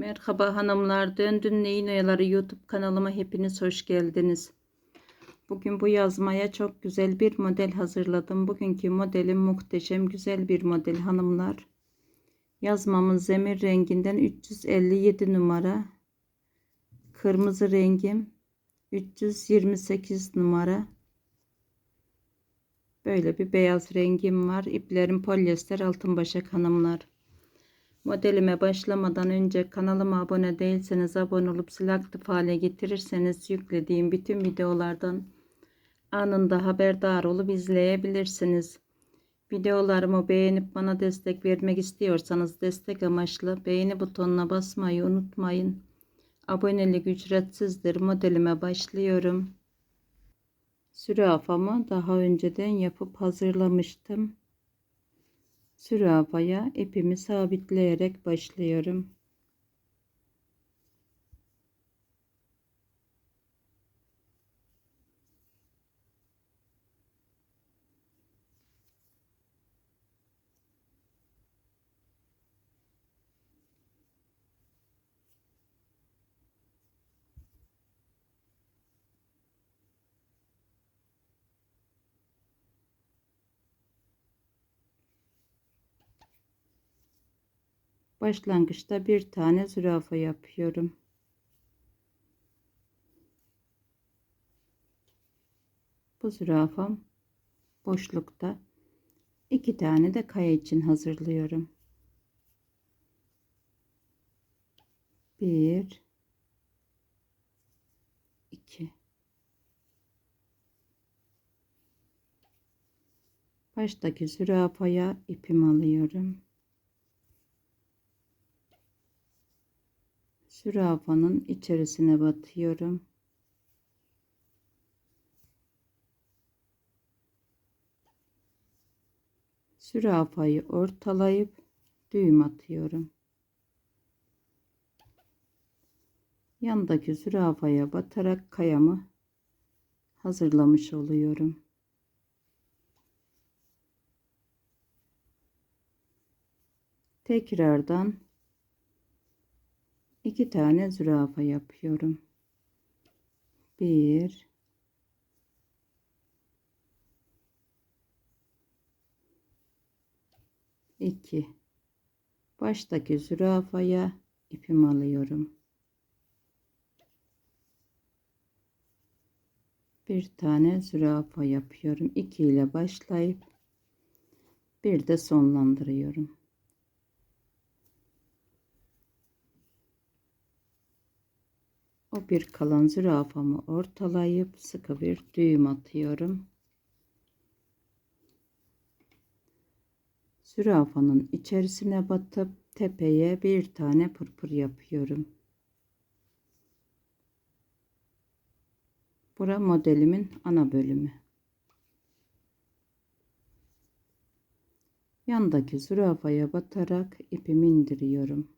Merhaba hanımlar, Döndün Neyin Oyaları YouTube kanalıma hepiniz hoş geldiniz. Bugün bu yazmaya çok güzel bir model hazırladım. Bugünkü modelim muhteşem güzel bir model hanımlar. Yazmamın zemir renginden 357 numara. Kırmızı rengim 328 numara. Böyle bir beyaz rengim var. İplerim polyester altın başak hanımlar. Modelime başlamadan önce kanalıma abone değilseniz abone olup zil aktif hale getirirseniz yüklediğim bütün videolardan anında haberdar olup izleyebilirsiniz. Videolarımı beğenip bana destek vermek istiyorsanız destek amaçlı beğeni butonuna basmayı unutmayın. Abonelik ücretsizdir. Modelime başlıyorum. Zürafamı daha önceden yapıp hazırlamıştım. Zürafaya ipimi sabitleyerek başlıyorum. Başlangıçta bir tane zürafa yapıyorum. Bu zürafam boşlukta. iki tane de kaya için hazırlıyorum. Bir, iki. Baştaki zürafaya ipimi alıyorum. Zürafanın içerisine batıyorum. Zürafayı ortalayıp düğüm atıyorum. Yandaki zürafaya batarak kayamı hazırlamış oluyorum. Tekrardan iki tane zürafa yapıyorum. Bir iki baştaki zürafaya ipimi alıyorum. Bir tane zürafa yapıyorum. 2 ile başlayıp bir de sonlandırıyorum. O bir kalan zürafamı ortalayıp sıkı bir düğüm atıyorum. Zürafanın içerisine batıp tepeye bir tane pırpır yapıyorum. Bura modelimin ana bölümü. Yandaki zürafaya batarak ipimi indiriyorum.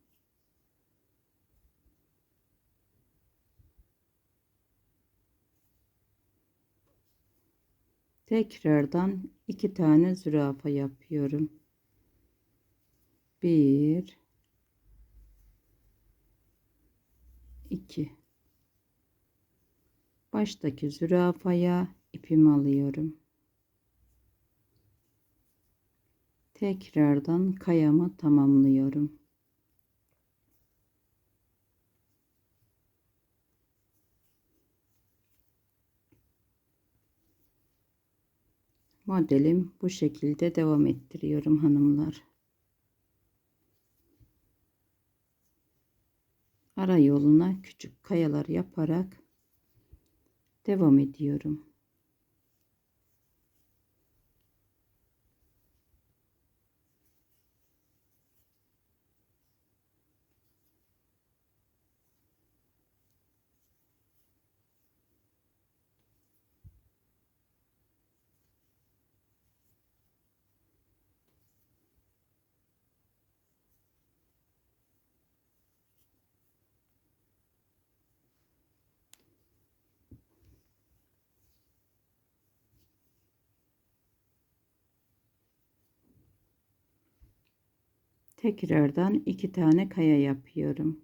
Tekrardan iki tane zürafa yapıyorum. Bir, iki. Baştaki zürafaya ipimi alıyorum. Tekrardan kayamı tamamlıyorum. Modelim bu şekilde devam ettiriyorum hanımlar. Ara yoluna küçük kayalar yaparak devam ediyorum. tekrardan iki tane kaya yapıyorum.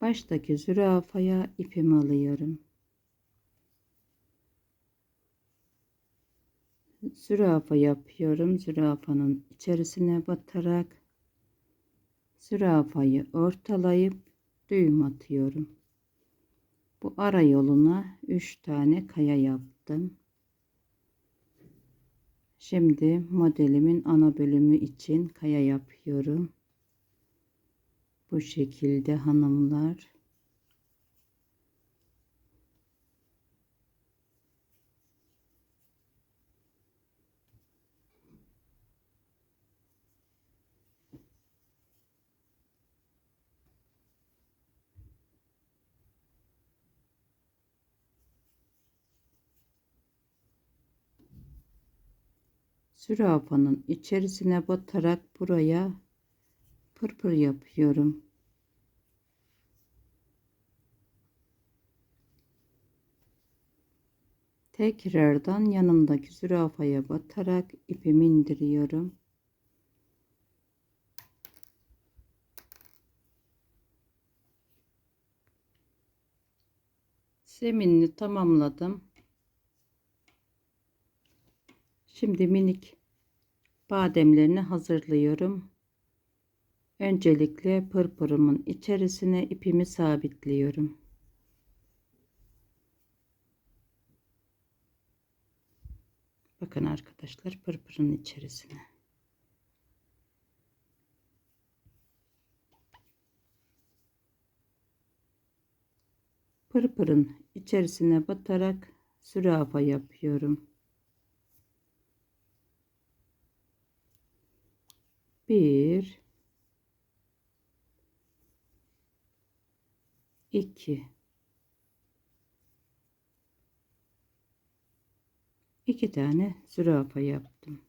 baştaki zürafaya ipimi alıyorum. Zürafa yapıyorum. Zürafanın içerisine batarak zürafayı ortalayıp düğüm atıyorum. Bu ara yoluna 3 tane kaya yaptım. Şimdi modelimin ana bölümü için kaya yapıyorum. Bu şekilde hanımlar. Zürafanın içerisine batarak buraya pırpır yapıyorum. Tekrardan yanındaki zürafaya batarak ipimi indiriyorum. Zeminini tamamladım. Şimdi minik bademlerini hazırlıyorum. Öncelikle pırpırımın içerisine ipimi sabitliyorum. Bakın arkadaşlar pırpırın içerisine. Pırpırın içerisine batarak zürafa yapıyorum. Bir, iki, iki tane zürafa yaptım.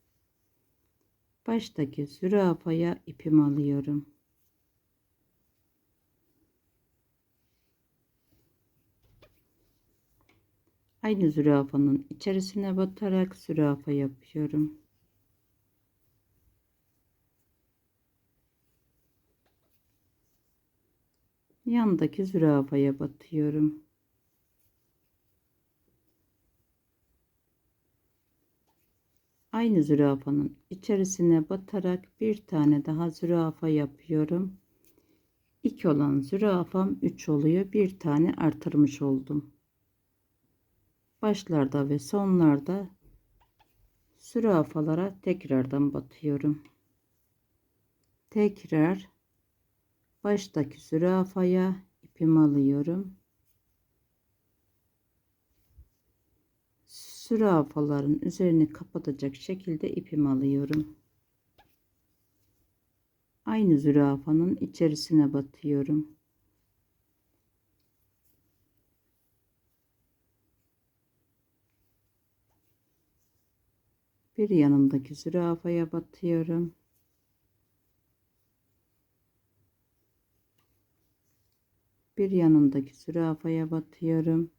Baştaki zürafaya ipimi alıyorum. Aynı zürafanın içerisine batarak zürafa yapıyorum. Yandaki zürafaya batıyorum. Aynı zürafanın içerisine batarak bir tane daha zürafa yapıyorum. 2 olan zürafam 3 oluyor. Bir tane artırmış oldum. Başlarda ve sonlarda zürafalara tekrardan batıyorum. Tekrar baştaki zürafaya ipimi alıyorum. Zürafaların üzerini kapatacak şekilde ipimi alıyorum. Aynı zürafanın içerisine batıyorum. Bir yanındaki zürafaya batıyorum. Bir yanındaki zürafaya batıyorum.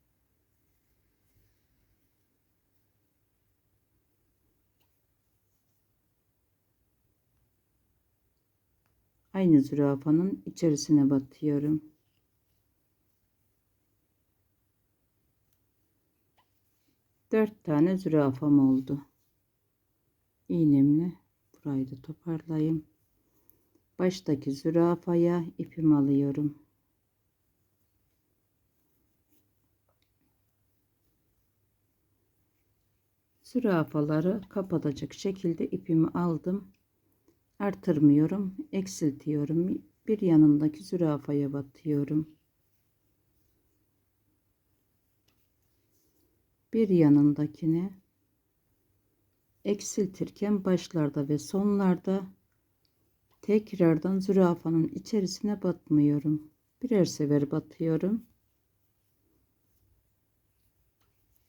Aynı zürafanın içerisine batıyorum. Dört tane zürafam oldu. İğnemle burayı da toparlayayım. Baştaki zürafaya ipimi alıyorum. Zürafaları kapatacak şekilde ipimi aldım. Artırmıyorum, eksiltiyorum. Bir yanındaki zürafaya batıyorum. Bir yanındakine eksiltirken başlarda ve sonlarda tekrardan zürafanın içerisine batmıyorum. Birer sefer batıyorum.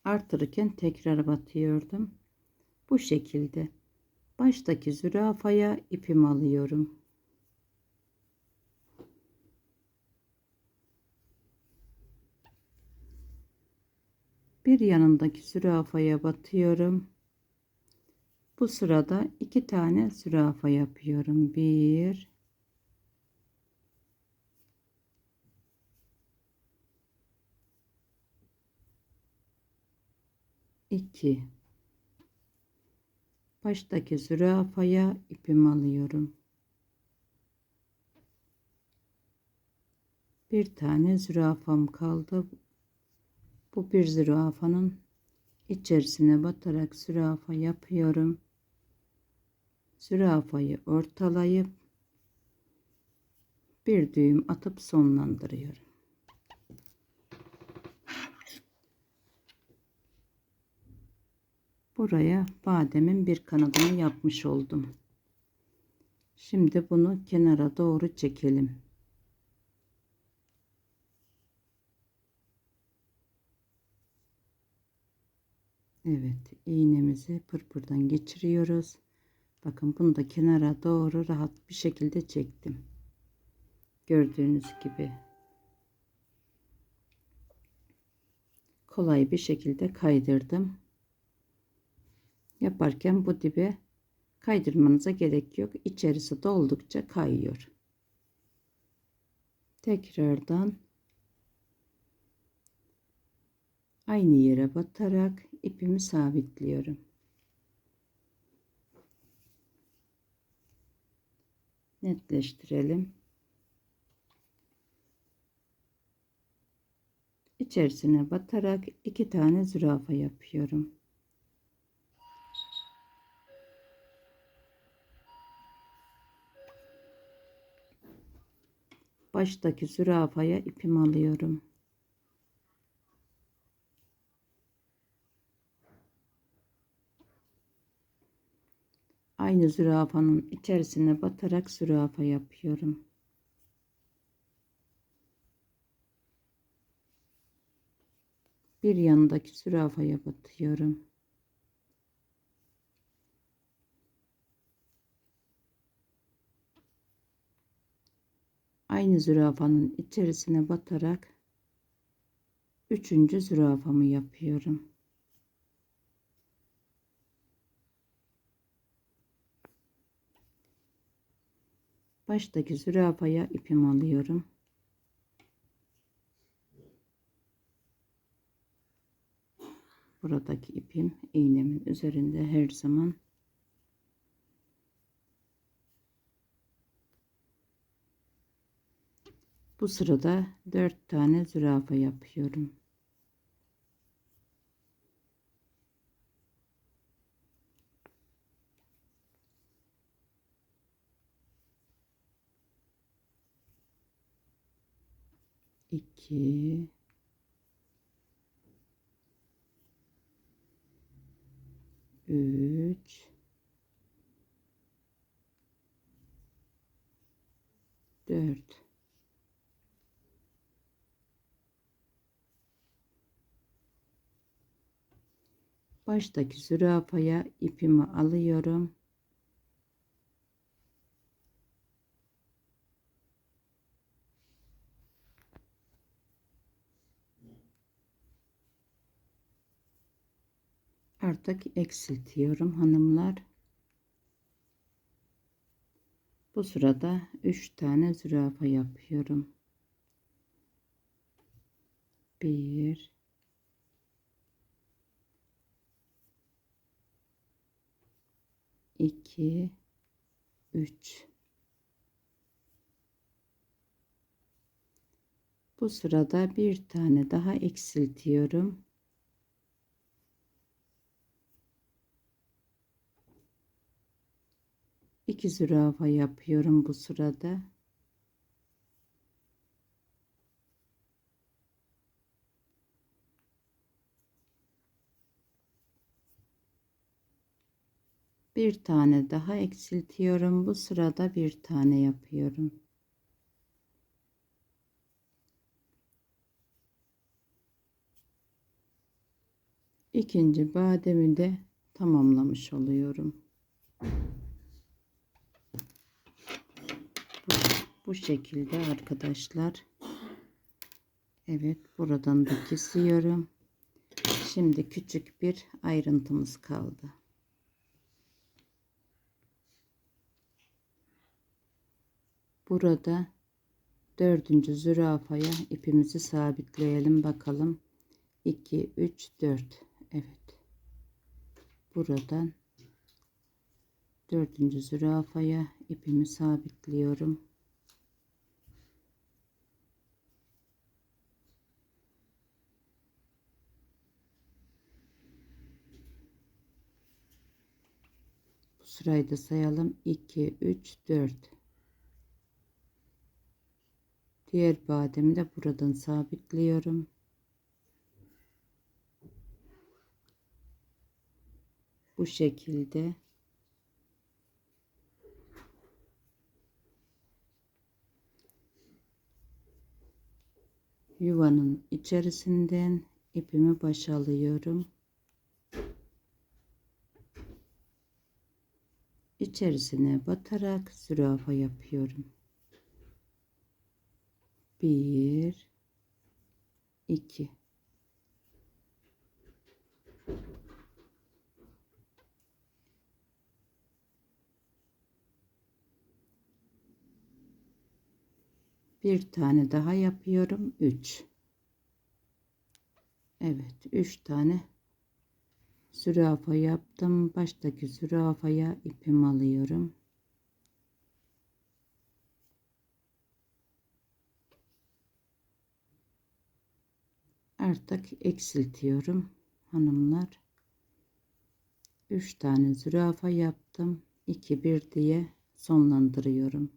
Artırırken tekrar batıyordum. Bu şekilde baştaki zürafaya ipimi alıyorum. Bir yanındaki zürafaya batıyorum. Bu sırada iki tane zürafa yapıyorum. Bir 2 baştaki zürafaya ipimi alıyorum. Bir tane zürafam kaldı. Bu bir zürafanın içerisine batarak zürafa yapıyorum. Zürafayı ortalayıp bir düğüm atıp sonlandırıyorum. Buraya bademin bir kanadını yapmış oldum. Şimdi bunu kenara doğru çekelim. Evet, iğnemizi pırpırdan geçiriyoruz. Bakın bunu da kenara doğru rahat bir şekilde çektim. Gördüğünüz gibi. Kolay bir şekilde kaydırdım. Yaparken bu dibe kaydırmanıza gerek yok. İçerisi doldukça kayıyor. Tekrardan aynı yere batarak ipimi sabitliyorum. Netleştirelim. İçerisine batarak iki tane zürafa yapıyorum. Baştaki zürafaya ipimi alıyorum. Aynı zürafanın içerisine batarak zürafa yapıyorum. Bir yanındaki zürafaya batıyorum. Aynı zürafanın içerisine batarak üçüncü zürafamı yapıyorum. baştaki zürafaya ipimi alıyorum. Buradaki ipim iğnemin üzerinde her zaman Bu sırada 4 tane zürafa yapıyorum. iki. Üç. Dört baştaki zürafaya ipimi alıyorum artık eksiltiyorum hanımlar. Bu sırada 3 tane zürafa yapıyorum. 1 2 3 Bu sırada bir tane daha eksiltiyorum. 2 zürafa yapıyorum bu sırada. Bir tane daha eksiltiyorum. Bu sırada bir tane yapıyorum. İkinci bademi de tamamlamış oluyorum. bu şekilde arkadaşlar. Evet buradan da kesiyorum. Şimdi küçük bir ayrıntımız kaldı. Burada dördüncü zürafaya ipimizi sabitleyelim bakalım. 2 3 4 evet buradan dördüncü zürafaya ipimi sabitliyorum. Bu sırayı da sayalım. 2, 3, 4. Diğer bademi de buradan sabitliyorum. Bu şekilde yuvanın içerisinden ipimi başa alıyorum. içerisine batarak zürafa yapıyorum. Bir, iki. Bir tane daha yapıyorum. Üç. Evet, üç tane zürafa yaptım. Baştaki zürafaya ipimi alıyorum. Artık eksiltiyorum hanımlar. 3 tane zürafa yaptım. 2 1 diye sonlandırıyorum.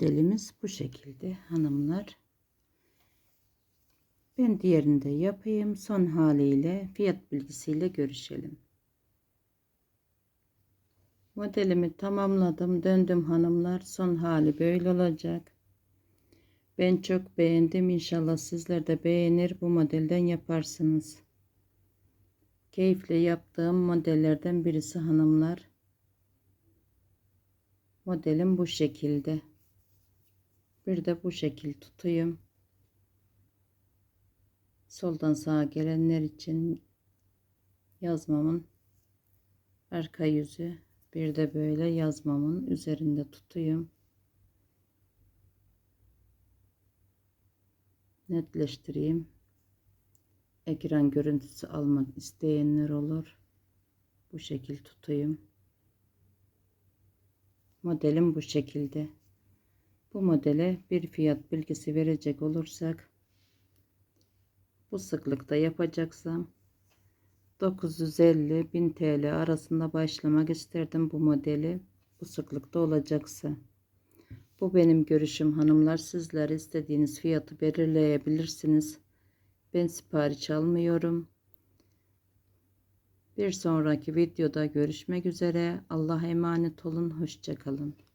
Modelimiz bu şekilde hanımlar. Ben diğerini de yapayım. Son haliyle fiyat bilgisiyle görüşelim. Modelimi tamamladım. Döndüm hanımlar. Son hali böyle olacak. Ben çok beğendim. İnşallah sizler de beğenir. Bu modelden yaparsınız. Keyifle yaptığım modellerden birisi hanımlar. Modelim bu şekilde. Bir de bu şekil tutayım. Soldan sağa gelenler için yazmamın arka yüzü bir de böyle yazmamın üzerinde tutayım. Netleştireyim. Ekran görüntüsü almak isteyenler olur. Bu şekil tutayım. Modelim bu şekilde. Bu modele bir fiyat bilgisi verecek olursak bu sıklıkta yapacaksam 950-1000 TL arasında başlamak isterdim bu modeli bu sıklıkta olacaksa. Bu benim görüşüm hanımlar. Sizler istediğiniz fiyatı belirleyebilirsiniz. Ben sipariş almıyorum. Bir sonraki videoda görüşmek üzere. Allah'a emanet olun. Hoşçakalın.